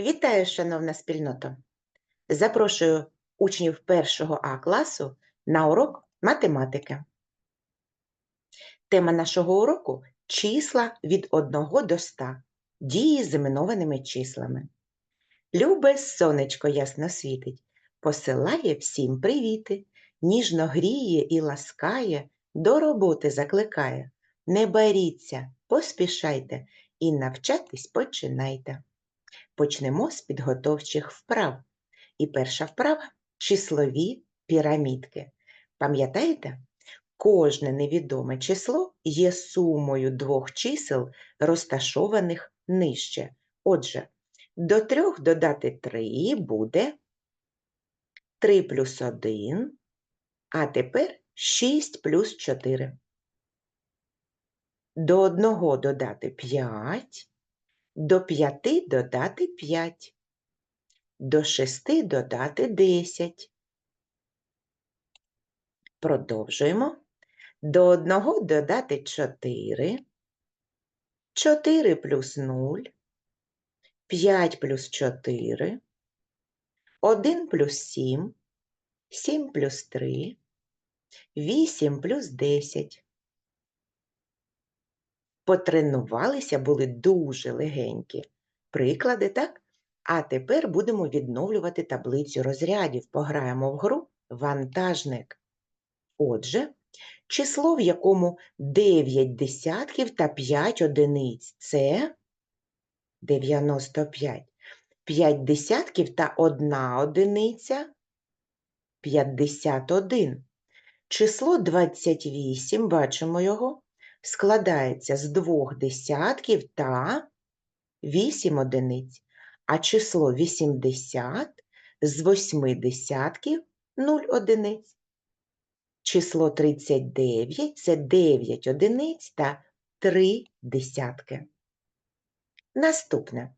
Вітаю, шановна спільнота! Запрошую учнів першого А класу на урок математики. Тема нашого уроку числа від 1 до 100, дії з іменованими числами. Любе сонечко ясно світить, посилає всім привіти, ніжно гріє і ласкає, до роботи закликає. Не боріться, поспішайте і навчатись починайте. Почнемо з підготовчих вправ. І перша вправа числові пірамідки. Пам'ятаєте? Кожне невідоме число є сумою двох чисел, розташованих нижче. Отже, до трьох додати 3 буде 3 плюс 1, а тепер 6 плюс 4. До одного додати 5, до 5 додати 5, до 6 додати 10. Продовжуємо. До 1 додати 4, 4 плюс 0, 5 плюс 4, 1 плюс 7, 7 плюс 3, 8 плюс 10. Потренувалися, були дуже легенькі. Приклади, так? А тепер будемо відновлювати таблицю розрядів. Пограємо в гру вантажник. Отже, число, в якому 9 десятків та 5 одиниць – це 95. 5 десятків та 1 одиниця – 51. Число 28, бачимо його, складається з двох десятків та 8 одиниць, а число 80 з 8 десятків 0 одиниць. Число 39 – це 9 одиниць та 3 десятки. Наступне.